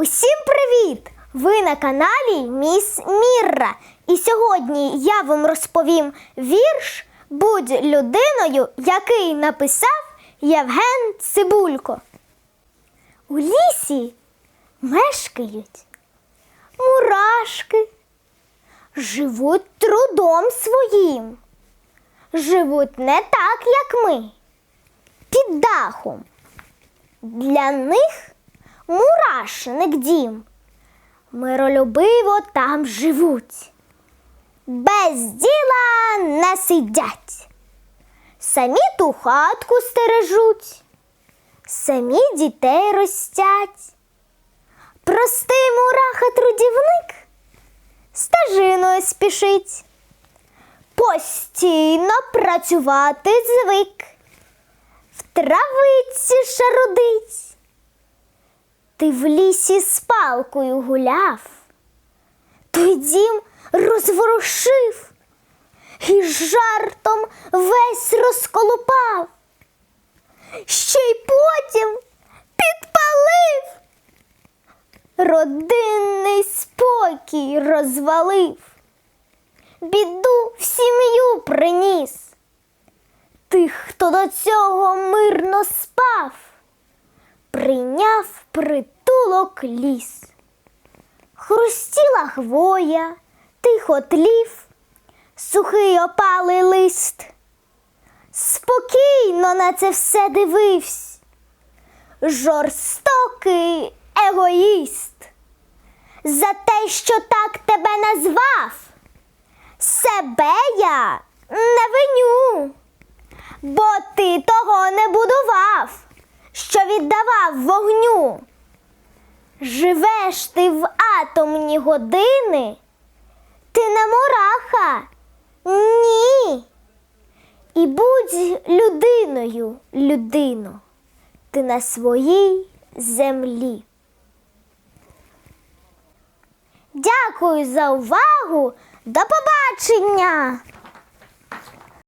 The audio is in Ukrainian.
Усім привіт! Ви на каналі Міс Мірра. І сьогодні я вам розповім вірш Будь людиною, який написав Євген Цибулько. У лісі мешкають мурашки, живуть трудом своїм, живуть не так, як ми, під дахом. Для них мурашник дім. Миролюбиво там живуть. Без діла не сидять. Самі ту хатку стережуть, самі дітей ростять. Простий мураха-трудівник стежиною спішить. Постійно працювати звик, в травиці шарудить. Ти в лісі з палкою гуляв, той дім розворушив і жартом весь розколупав, ще й потім підпалив, родинний спокій розвалив, біду в сім'ю приніс. Тих, хто до цього мирно спав прийняв притулок ліс. Хрустіла хвоя, тихо тлів, сухий опалий лист. Спокійно на це все дивився, жорстокий егоїст. За те, що так тебе назвав, себе я не виню, бо ти того не будував вогню. Живеш ти в атомні години, ти не мураха, ні. І будь людиною, людино, ти на своїй землі. Дякую за увагу. До побачення!